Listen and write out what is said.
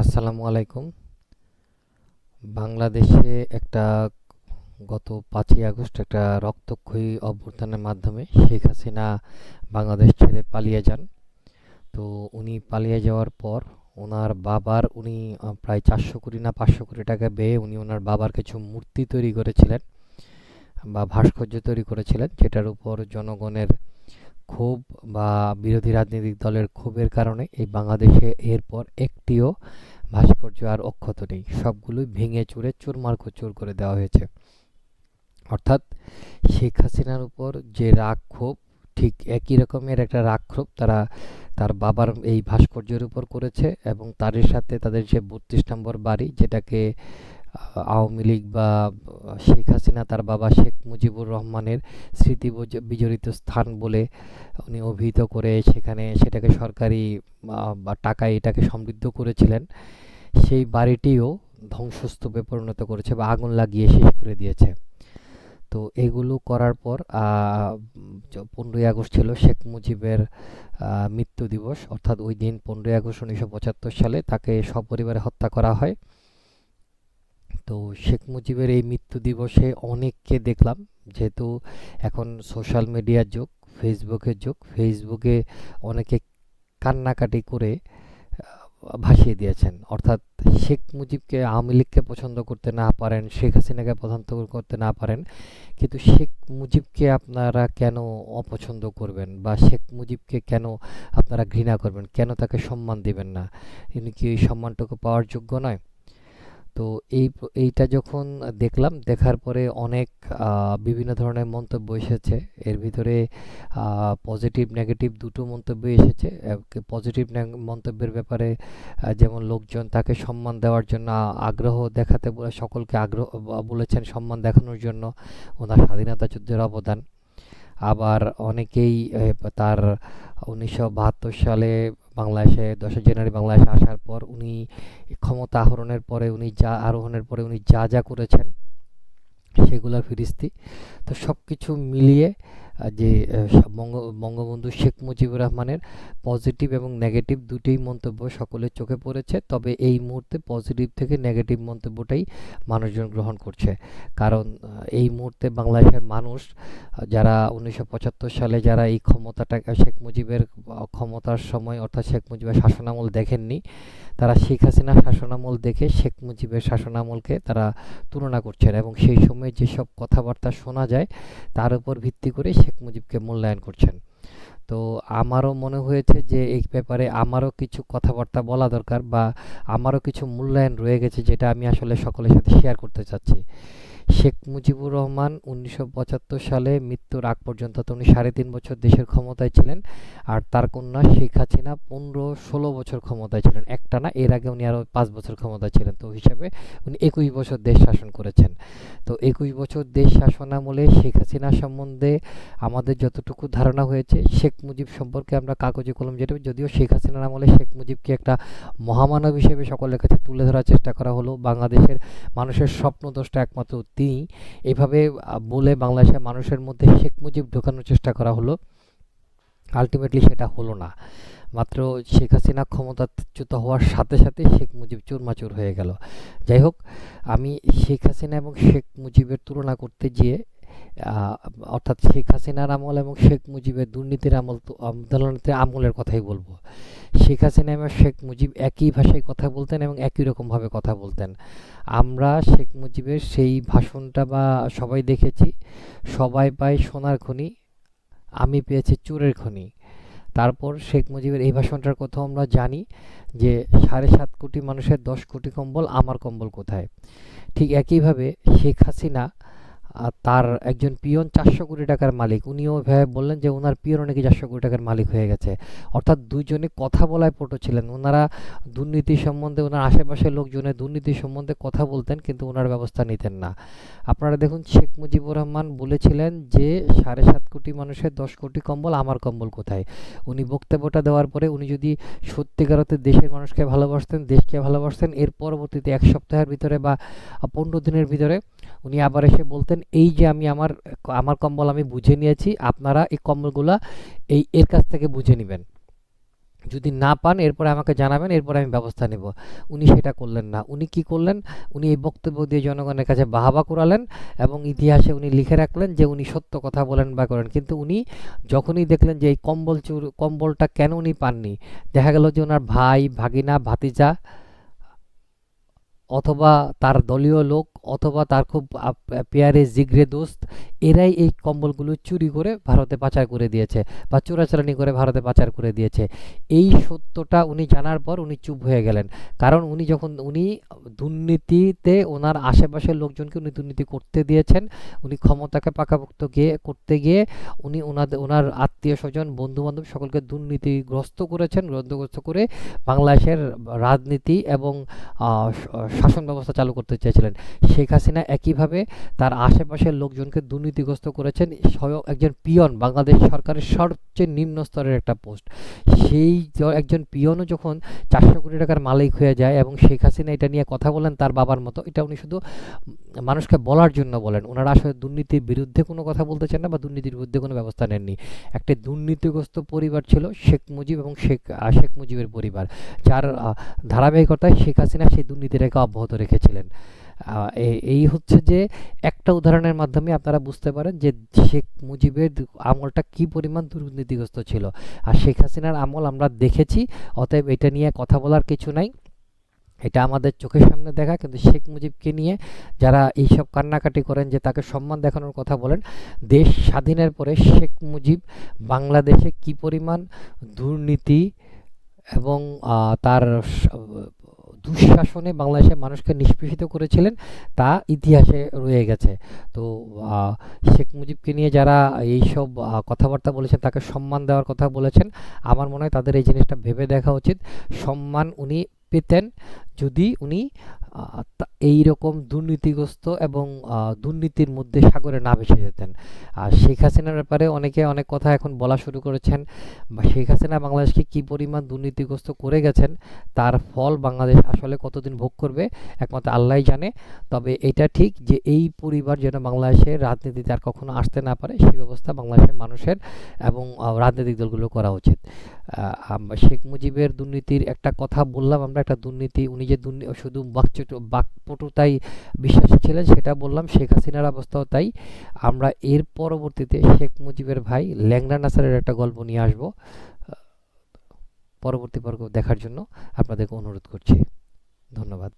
আসসালামু আলাইকুম। বাংলাদেশে একটা গত পাঁচই আগস্ট একটা রক্তক্ষয়ী অভ্যুত্থানের মাধ্যমে শেখ হাসিনা বাংলাদেশ ছেড়ে পালিয়ে যান। তো উনি পালিয়ে যাওয়ার পর ওনার বাবার উনি প্রায় চারশো কোটি না পাঁচশো কোটি টাকা ব্যয়ে উনি ওনার বাবার কিছু মূর্তি তৈরি করেছিলেন বা ভাস্কর্য তৈরি করেছিলেন, যেটার উপর জনগণের ক্ষোভ বা বিরোধী রাজনৈতিক দলের ক্ষোভের কারণে এই বাংলাদেশে এরপর একটিও ভাস্কর্য আর অক্ষত নেই। সবগুলোই ভেঙে চুরে চুরমার চুর করে দেওয়া হয়েছে। অর্থাৎ শেখ হাসিনার উপর যে রাগ ক্ষোভ, ঠিক একই রকমের একটা রাগ ক্ষোভ তারা তার বাবার এই ভাস্কর্যের উপর করেছে এবং তারই সাথে তাদের যে বত্রিশ নম্বর বাড়ি যেটাকে আওয়ামী লীগ বা শেখ হাসিনা, তার বাবা শেখ মুজিবুর রহমানের স্মৃতি বিজড়িত স্থান বলে উনি অভিহিত করে সেখানে সেটাকে সরকারি বা টাকায় এটাকে সমৃদ্ধ করেছিলেন। সেই বাড়িটিও ধ্বংসস্তূপে পরিণত করেছে বা আগুন লাগিয়ে শেষ করে দিয়েছে। তো এগুলো করার পর পনেরোই আগস্ট ছিল শেখ মুজিবের মৃত্যু দিবস। অর্থাৎ ওই দিন পনেরোই আগস্ট উনিশশো পঁচাত্তর সালে তাকে সপরিবারে হত্যা করা হয়। তো শেখ মুজিবের এই মৃত্যু দিবসে অনেককে দেখলাম। যেহেতু এখন সোশ্যাল মিডিয়ার যুগ ফেসবুকের যুগ ফেসবুকে অনেকে কান্নাকাটি করে ভাসিয়ে দিয়েছেন। অর্থাৎ শেখ মুজিবকে আওয়ামী লীগকে পছন্দ করতে না পারেন, শেখ হাসিনাকে পছন্দ করতে না পারেন, কিন্তু শেখ মুজিবকে আপনারা কেন অপছন্দ করবেন বা শেখ মুজিবকে কেন আপনারা ঘৃণা করবেন? কেন তাকে সম্মান দিবেন না? ইনি কি সম্মানটুকু পাওয়ার যোগ্য নয়? তো এই এইটা যখন দেখলাম, দেখার পরে অনেক বিভিন্ন ধরনের মন্তব্য এসেছে। এর ভিতরে পজিটিভ নেগেটিভ দুটো মন্তব্য এসেছে। পজিটিভ মন্তব্যের ব্যাপারে যেমন লোকজন তাকে সম্মান দেওয়ার জন্য, আগ্রহ দেখাতে বলে, সকলকে আগ্রহ বলেছেন সম্মান দেখানোর জন্য। ওনার স্বাধীনতা যুদ্ধের অবদান। আবার অনেকেই তার উনিশশো বাহাত্তর সালে বাংলাদেশে দশই জানুয়ারি বাংলাদেশে আসার পর উনি ক্ষমতা আহরণের পরে, উনি যা আরোহণের পরে উনি যা যা করেছেন, সেগুলোর ফিরিস্তি। তো সব কিছু মিলিয়ে যে বঙ্গ, বঙ্গবন্ধু শেখ মুজিবুর রহমানের পজিটিভ এবং নেগেটিভ দুটোই মন্তব্য সকলের চোখে পড়েছে। তবে এই মুহূর্তে পজিটিভ থেকে নেগেটিভ মন্তব্যটাই মানুষজন গ্রহণ করছে। কারণ এই মুহূর্তে বাংলাদেশের মানুষ যারা উনিশশো পঁচাত্তর সালে যারা এই ক্ষমতাটা শেখ মুজিবের ক্ষমতার সময় অর্থাৎ শেখ মুজিবের শাসনামল দেখেননি, তারা শেখ হাসিনার শাসনামল দেখে শেখ মুজিবের শাসনামলকে তারা তুলনা করছেন। এবং সেই সময় যেসব কথাবার্তা শোনা যায়, তার উপর ভিত্তি করে শেখ মুজিবকে মূল্যায়ন করছেন। তো আমারও মনে হয়েছে যে এই ব্যাপারে আমারও কিছু কথাবার্তা বলা দরকার বা আমারও কিছু মূল্যায়ন রয়ে গেছে যেটা আমি আসলে সকলের সাথে শেয়ার করতে চাচ্ছি। শেখ মুজিবুর রহমান উনিশশো পঁচাত্তর সালে মৃত্যুর আগ পর্যন্ত উনি সাড়ে তিন বছর দেশের ক্ষমতায় ছিলেন। আর তার কন্যা শেখ হাসিনা পনেরো ষোলো বছর ক্ষমতায় ছিলেন। একটা না, এর আগে উনি আরও পাঁচ বছর ক্ষমতায় ছিলেন। তো হিসাবে উনি একুশ বছর দেশ শাসন করেছেন। তো একুশ বছর দেশ শাসনামলে শেখ হাসিনা সম্বন্ধে আমাদের যতটুকু ধারণা হয়েছে, শেখ মুজিব সম্পর্কে আমরা কাগজে কলম যেটা, যদিও শেখ হাসিনার আমলে শেখ মুজিবকে একটা মহামানব হিসেবে সকলের কাছে তুলে ধরার চেষ্টা করা হলো। বাংলাদেশের মানুষের স্বপ্নদ্রষ্টা একমাত্র তিনি এভাবে বলে বাংলাদেশের মানুষের মধ্যে শেখ মুজিব ঢোকানোর চেষ্টা করা হলো। আলটিমেটলি সেটা হলো না। মাত্র শেখ হাসিনা ক্ষমতাচ্যুত হওয়ার সাথে সাথে শেখ মুজিব চুরমাচুর হয়ে গেল। যাই হোক, আমি শেখ হাসিনা এবং শেখ মুজিবের তুলনা করতে গিয়ে অর্থাৎ শেখ হাসিনার আমল এবং শেখ মুজিবের দুর্নীতির আমল, আন্দোলনের আমলের কথাই বলব। শেখ হাসিনা এবং শেখ মুজিব একই ভাষায় কথা বলতেন এবং একই রকমভাবে কথা বলতেন। আমরা শেখ মুজিবের সেই ভাষণটা বা সবাই দেখেছি। সবাই পায় সোনার খনি, আমি পেয়েছি চোরের খনি। তারপর শেখ মুজিবের এই ভাষণটার কথা আমরা জানি যে সাড়ে সাত কোটি মানুষের দশ কোটি কম্বল, আমার কম্বল কোথায়? ঠিক একইভাবে শেখ হাসিনা তার একজন পিয়ন চারশো কোটি টাকার মালিক। উনিও বললেন যে ওনার পিয়নও নাকি চারশো কোটি টাকার মালিক হয়ে গেছে। অর্থাৎ দুইজনে কথা বলায় পটু ছিলেন। ওনারা দুর্নীতি সম্বন্ধে ওনার আশেপাশের লোকজনের দুর্নীতি সম্বন্ধে কথা বলতেন, কিন্তু ওনার ব্যবস্থা নিতেন না। আপনারা দেখুন, শেখ মুজিবুর রহমান বলেছিলেন যে, সাড়ে সাত কোটি মানুষের দশ কোটি কম্বল, আমার কম্বল কোথায়? উনি বক্তব্যটা দেওয়ার পরে উনি যদি সত্যিকার দেশের মানুষকে ভালোবাসতেন, দেশকে ভালোবাসতেন, এর পরবর্তীতে এক সপ্তাহের ভিতরে বা পনেরো দিনের ভিতরে উনি আবার এসে বলতেন এই যে আমি আমার আমার কম্বল আমি বুঝে নিয়েছি, আপনারা এই কম্বলগুলা এই, এর কাছ থেকে বুঝে নেবেন। যদি না পান, এরপরে আমাকে জানাবেন, এরপরে আমি ব্যবস্থা নেব। উনি সেটা করলেন না। উনি কি করলেন? উনি এই বক্তব্য দিয়ে জনগণের কাছে বাহাবা করালেন এবং ইতিহাসে উনি লিখে রাখলেন যে উনি সত্য কথা বলেন বা করেন। কিন্তু উনি যখনই দেখলেন যে এই কম্বল চুর, কম্বলটা কেন উনি পাননি, দেখা গেল যে ওনার ভাই, ভাগিনা, ভাতিজা অথবা তার দলীয় লোক অথবা তার খুব পেয়ারে জিগরে দোস্ত, এরাই এই কম্বলগুলো চুরি করে ভারতে পাচার করে দিয়েছে বা চোরাচালানি করে ভারতে পাচার করে দিয়েছে। এই সত্যটা উনি জানার পর উনি চুপ হয়ে গেলেন। কারণ উনি যখন, উনি দুর্নীতিতে ওনার আশেপাশের লোকজনকে উনি দুর্নীতি করতে দিয়েছেন, উনি ক্ষমতাকে পাকাপোক্ত গিয়ে, করতে গিয়ে উনি ওনাদের ওনার আত্মীয় স্বজন বন্ধু বান্ধব সকলকে দুর্নীতিগ্রস্ত করেছেন গ্রন্থগ্রস্ত করে বাংলাদেশের রাজনীতি এবং শাসন ব্যবস্থা চালু করতে চেয়েছিলেন। শেখ হাসিনা একইভাবে তার আশেপাশের লোকজনকে দুর্নীতিগ্রস্ত করেছেন, স্বয়ং একজন পিয়ন বাংলাদেশ সরকারের সবচেয়ে নিম্ন স্তরের একটা পোস্ট। সেই একজন পিয়নও যখন চারশো কোটি টাকার মালিক হয়ে যায় এবং শেখ হাসিনা এটা নিয়ে কথা বলেন তার বাবার মতো, এটা উনি শুধু মানুষকে বলার জন্য বলেন। ওনারা আসলে দুর্নীতির বিরুদ্ধে কোনো কথা বলতে চান না বা দুর্নীতির বিরুদ্ধে কোনো ব্যবস্থা নেননি। একটা দুর্নীতিগ্রস্ত পরিবার ছিল শেখ মুজিব এবং শেখ শেখ মুজিবের পরিবার। যার ধারাবাহিকতায় শেখ হাসিনা সেই দুর্নীতিটাকে অব্যাহত রেখেছিলেন। এই হচ্ছে যে একটা উদাহরণের মাধ্যমে আপনারা বুঝতে পারেন যে শেখ মুজিবের আমলটা কি পরিমাণ দুর্নীতিগ্রস্ত ছিল। আর শেখ হাসিনার আমল আমরা দেখেছি, অতএব এটা নিয়ে কথা বলার কিছু নাই। এটা আমাদের চোখের সামনে দেখা, কিন্তু শেখ মুজিবকে নিয়ে যারা এইসব কান্নাকাটি করেন যে তাকে সম্মান দেখানোর কথা বলেন, দেশ স্বাধীনের পরে শেখ মুজিব বাংলাদেশে কি পরিমাণ দুর্নীতি এবং তার দুঃশাসনে বাংলাদেশের মানুষকে নিষ্পেষিত করেছিলেন, তা ইতিহাসে রয়ে গেছে। তো শেখ মুজিবকে নিয়ে যারা এইসব কথাবার্তা বলেছেন, তাকে সম্মান দেওয়ার কথা বলেছেন, আমার মনে হয় তাদের এই জিনিসটা ভেবে দেখা উচিত। সম্মান উনি পেতেন যদি উনি এই রকম দুর্নীতিগ্রস্ত এবং দুর্নীতির মধ্যে সাগরে না ভেসে যেতেন। আর শেখ হাসিনার ব্যাপারে অনেকে অনেক কথা এখন বলা শুরু করেছেন। বা শেখ হাসিনা বাংলাদেশকে কি পরিমাণ দুর্নীতিগ্রস্ত করে গেছেন, তার ফল বাংলাদেশ আসলে কতদিন ভোগ করবে, একমাত্র আল্লাহই জানে। তবে এটা ঠিক যে এই পরিবার যেন বাংলাদেশের রাজনীতিতে আর কখনো আসতে না পারে সেই ব্যবস্থা বাংলাদেশের মানুষের এবং রাজনৈতিক দলগুলো করা উচিত। শেখ মুজিবের দুর্নীতির একটা কথা বললাম আমরা, একটা দুর্নীতি উনি যে দুর্নী, শুধু বাকচটু বাকপটুতাই বিশ্বাসী ছিলেন, সেটা বললাম, শেখ হাসিনার অবস্থাও তাই। আমরা এর পরবর্তীতে শেখ মুজিবের ভাই ল্যাংড়া নাসারের একটা গল্প নিয়ে আসব পরবর্তী পর্ব দেখার জন্য আপনাদেরকে অনুরোধ করছি। ধন্যবাদ।